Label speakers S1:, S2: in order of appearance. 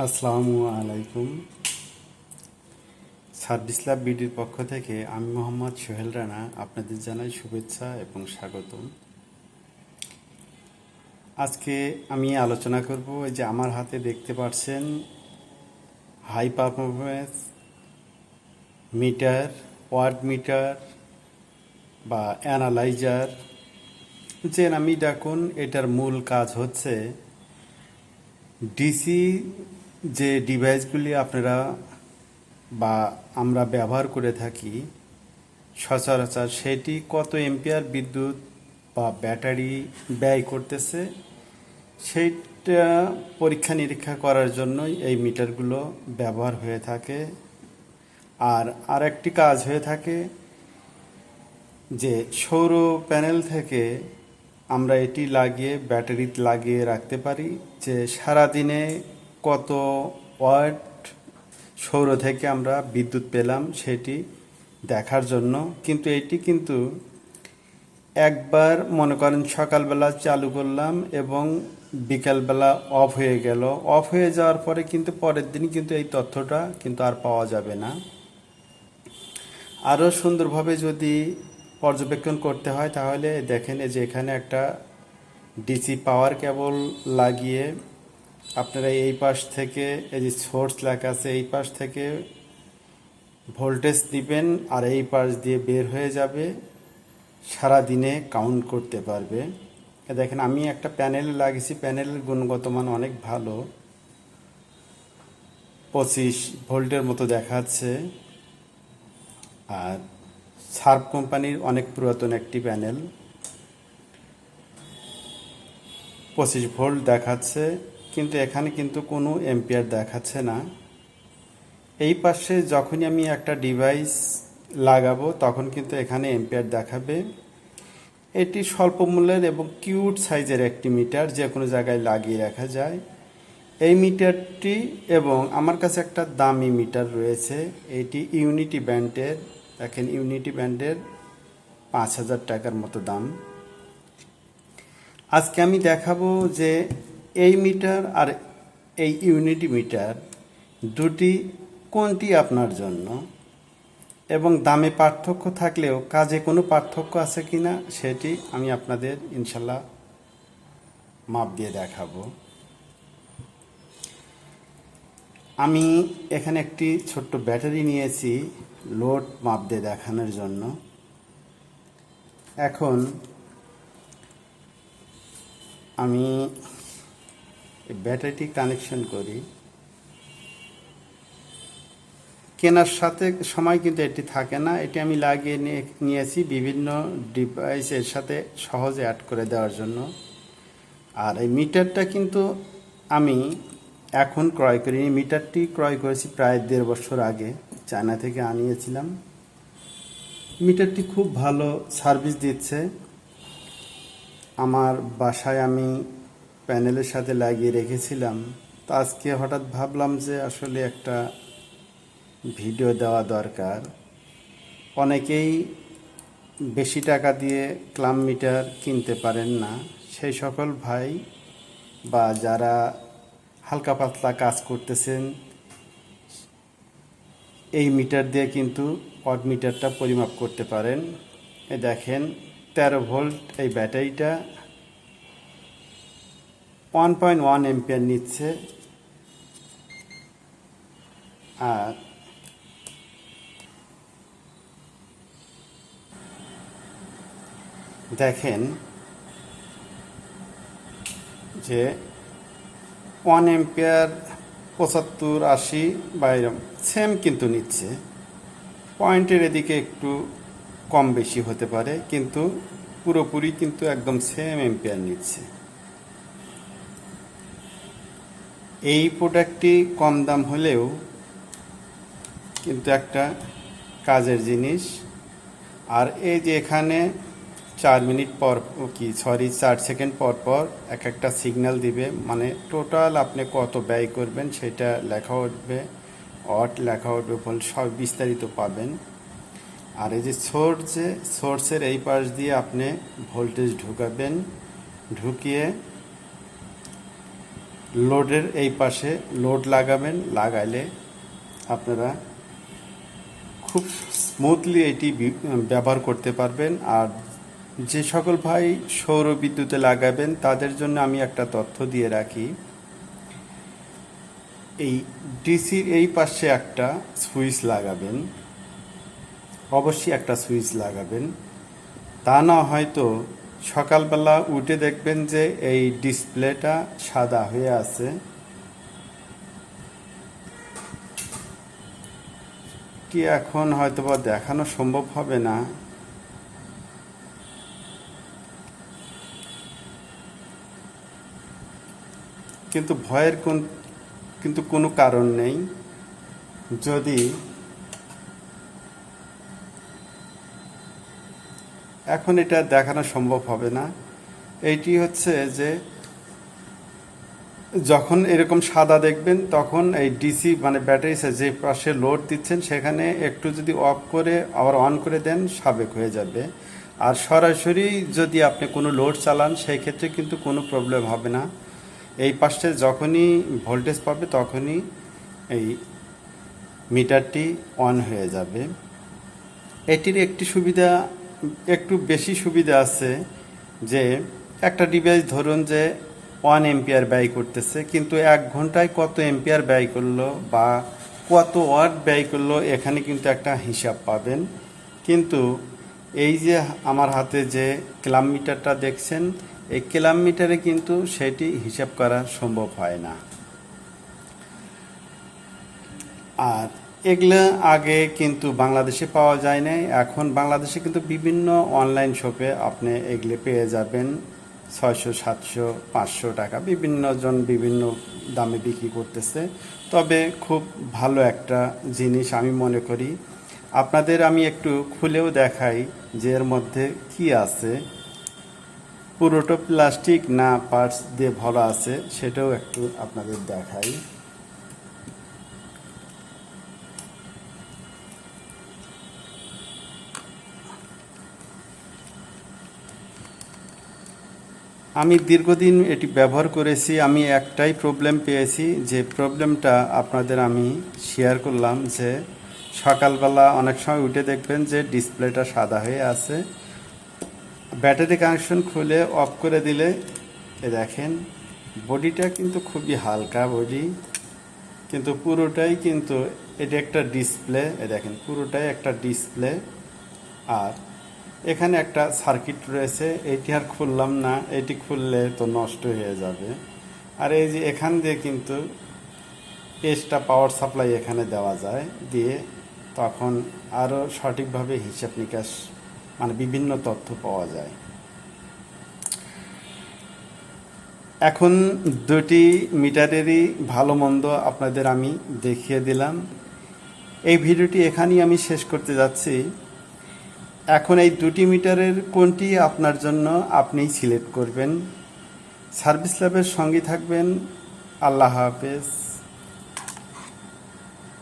S1: আসসালামু আলাইকুম। Service lab বিডির পক্ষ থেকে আমি মোহাম্মদ সোহেল রানা আপনাদের জানাই শুভেচ্ছা এবং স্বাগতম। আজকে আমি আলোচনা করব এই যে আমার হাতে দেখতে পাচ্ছেন high performance meter watt meter বা অ্যানালাইজার। যে নামি ডাকুন এটার মূল কাজ হচ্ছে ডিসি যে ডিভাইসগুলি আপনারা বা আমরা ব্যবহার করে থাকি, সচরাচর সেটি কত এম্পিয়ার বিদ্যুৎ বা ব্যাটারি ব্যয় করতেছে, সেইটা পরীক্ষা নিরীক্ষা করার জন্যই এই মিটারগুলো ব্যবহার হয়ে থাকে। আর আরেকটি কাজ হয়ে থাকে যে সৌর প্যানেল থেকে আমরা এটি লাগিয়ে ব্যাটারি লাগিয়ে রাখতে পারি, যে সারাদিনে কত ওয়াট সৌর থেকে আমরা বিদ্যুৎ পেলাম সেটি দেখার জন্য। কিন্তু এটি কিন্তু একবার মনে করেন সকালবেলা চালু করলাম এবং বিকালবেলা অফ হয়ে গেল। অফ হয়ে যাওয়ার পরে কিন্তু পরের দিন কিন্তু এই তথ্যটা কিন্তু আর পাওয়া যাবে না। আরও সুন্দরভাবে যদি পর্যবেক্ষণ করতে হয় তাহলে দেখেন যে এখানে একটা ডিসি পাওয়ার কেবল লাগিয়ে আপনারা এই পাশ থেকে, এই যে সোর্স লেখা আছে, এই পাশ থেকে ভোল্টেজ দিবেন আর এই পাশ দিয়ে বের হয়ে যাবে। সারা দিনে কাউন্ট করতে পারবে। দেখেন, আমি একটা প্যানেল লাগিয়েছি প্যানেলের গুণগত মান অনেক ভালো। পঁচিশ ভোল্টের মতো দেখাচ্ছে। আর সার্ফ কোম্পানির অনেক পুরাতন একটি প্যানেল পঁচিশ ভোল্ট দেখাচ্ছে। কিন্তু এখানে কিন্তু কোনো এম্পিয়ার দেখাচ্ছে না। এই পাশে যখনই আমি একটা ডিভাইস লাগাবো, তখন কিন্তু এখানে এম্পিয়ার দেখাবে। এটি স্বল্প মূল্যের এবং কিউট সাইজের একটি মিটার যে কোনো জায়গায় লাগিয়ে রাখা যায়। এই মিটারটি এবং আমার কাছে একটা দামি মিটার রয়েছে। এটি ইউনিটি ব্যান্ডের দেখেন ইউনিটি ব্যান্ডের পাঁচ হাজার টাকার মতো দাম। আজকে আমি দেখাবো যে এই মিটার আর এই ইউনিটি মিটার দুটি কোনটি আপনার জন্য? এবং দামে পার্থক্য থাকলেও কাজে কোনো পার্থক্য আছে কি না সেটি আমি আপনাদের ইনশাল্লাহ মাপ দিয়ে দেখাবো। আমি এখানে একটি ছোট্ট ব্যাটারি নিয়েছি লোড মাপ দিয়ে দেখানোর জন্য। এখন আমি ব্যাটারিটি কানেকশন করি। কেনার সাথে সময় কিন্তু এটি থাকে না। এটি আমি লাগিয়ে নিয়ে, নিয়েছি বিভিন্ন ডিভাইসের সাথে সহজে অ্যাড করে দেওয়ার জন্য। আর এই মিটারটা কিন্তু আমি এখন ক্রয় করিনি। মিটারটি ক্রয় করেছি প্রায় দেড় বছর আগে। চায়না থেকে আনিয়েছিলাম। মিটারটি খুব ভালো সার্ভিস দিচ্ছে। আমার বাসায় আমি প্যানেলের সাথে লাগিয়ে রেখেছিলাম। তো আজকে হঠাৎ ভাবলাম যে আসলে একটা ভিডিও দেওয়া দরকার। অনেকেই বেশি টাকা দিয়ে ক্লাম মিটার কিনতে পারেন না। সেই সকল ভাই বা যারা হালকা পাতলা কাজ করতেছেন, এই মিটার দিয়ে কিন্তু অড মিটারটা পরিমাপ করতে পারেন। এ দেখেন, তেরো ভোল্ট এই ব্যাটারিটা। ওয়ান পয়েন্ট ওয়ান এম্পিয়ার নিচ্ছে। আর দেখেন যে ওয়ান এম্পিয়ার পঁচাত্তর, আশি বা সেম কিন্তু নিচ্ছে। পয়েন্টের এদিকে একটু কম বেশি হতে পারে, কিন্তু পুরোপুরি কিন্তু একদম সেম এম্পিয়ার নিচ্ছে। এই প্রোডাক্টটি কম দাম হলেও কিন্তু একটা কাজের জিনিস। আর এই যে এখানে চার মিনিট পর কি সরি চার সেকেন্ড পর পর এক একটা সিগন্যাল দিবে। মানে টোটাল আপনি কত ব্যয় করবেন সেটা লেখা উঠবে, অট লেখা উঠবে ফল সব বিস্তারিত পাবেন। আর এই যে সোর্সে সোর্সের এই পাশ দিয়ে আপনি ভোল্টেজ ঢুকাবেন। ঢুকিয়ে লোডের এই পাশে লোড লাগাবেন, লাগাইলে আপনারা খুব স্মুথলি এটি ব্যবহার করতে পারবেন। আর যে সকল ভাই সৌর বিদ্যুতে লাগাবেন, তাদের জন্য আমি একটা তথ্য দিয়ে রাখি। এই ডিসির এই পাশে একটা সুইচ লাগাবেন। অবশ্যই একটা সুইচ লাগাবেন। তা না হয়তো সকালবেলা উঠে দেখবেন যে এই ডিসপ্লেটা সাদা হয়ে আছে। কি এখন হয়তো বা দেখানো সম্ভব হবে না। কিন্তু ভয়ের কোন কিন্তু কোনো কারণ নেই। যদি এখন এটা দেখানো সম্ভব হবে না। এইটি হচ্ছে যে, যখন এরকম সাদা দেখবেন, তখন এই ডিসি মানে ব্যাটারি যে পাশে লোড দিচ্ছেন, সেখানে একটু যদি অফ করে আবার অন করে দেন, সাবেক হয়ে যাবে। আর সরাসরি যদি আপনি কোনো লোড চালান, সেই ক্ষেত্রে কিন্তু কোনো প্রবলেম হবে না। এই পাশে যখনই ভোল্টেজ পাবে, তখনই এই মিটারটি অন হয়ে যাবে। এটির একটি সুবিধা একটু বেশি সুবিধা আছে যে একটা ডিভাইস ধরুন যে ওয়ান এম্পিয়ার ব্যয় করতেছে, কিন্তু এক ঘন্টায় কত এম্পিয়ার ব্যয় করল বা কত ওয়াট ব্যয় করল এখানে কিন্তু একটা হিসাব পাবেন। কিন্তু এই যে আমার হাতে যে ক্লাম মিটারটা দেখছেন, এই ক্লাম মিটারে কিন্তু সেটি হিসাব করা সম্ভব হয় না। আর এগুলো আগে কিন্তু বাংলাদেশে পাওয়া যায় নাই এখন বাংলাদেশে কিন্তু বিভিন্ন অনলাইন শপে আপনি এগুলো পেয়ে যাবেন। ছয়শো, সাতশো, পাঁচশো টাকা। বিভিন্ন জন বিভিন্ন দামে বিক্রি করতেছে। তবে খুব ভালো একটা জিনিস আমি মনে করি। আপনাদের আমি একটু খুলেও দেখাই যে এর মধ্যে কি আছে। পুরোটা প্লাস্টিক না পার্টস দিয়ে ভরা আছে, সেটাও একটু আপনাদের দেখাই। আমি দীর্ঘদিন এটি ব্যবহার করেছি, আমি একটাই প্রবলেম পেয়েছি, যে প্রবলেমটা আপনাদের আমি শেয়ার করলাম, যে সকালবেলা অনেক সময় উঠে দেখবেন যে ডিসপ্লেটা সাদা হয়ে আছে। ব্যাটারি কানেকশন খুলে অফ করে দিলে, এ দেখেন বডিটা কিন্তু খুবই হালকা বডি কিন্তু পুরোটাই কিন্তু এটা একটা ডিসপ্লে এ দেখেন, পুরোটাই একটা ডিসপ্লে আর এখানে একটা সার্কিট রয়েছে, এটি আর খুললাম না, এটি খুললে তো নষ্ট হয়ে যাবে। আর এই যে এখান দিয়ে কিন্তু এক্সট্রা পাওয়ার সাপ্লাই এখানে দেওয়া যায়, দিয়ে তখন আরও সঠিকভাবে হিসাব নিকাশ মানে বিভিন্ন তথ্য পাওয়া যায়। এখন দুটি মিটারেরই ভালো মন্দ আপনাদের আমি দেখিয়ে দিলাম। এই ভিডিওটি এখানেই আমি শেষ করতে যাচ্ছি। এখন এই দুটি মিটারের কোনটি আপনার জন্য আপনিই সিলেক্ট করবেন। সার্ভিস ল্যাবের সঙ্গে থাকবেন। আল্লাহ হাফেজ।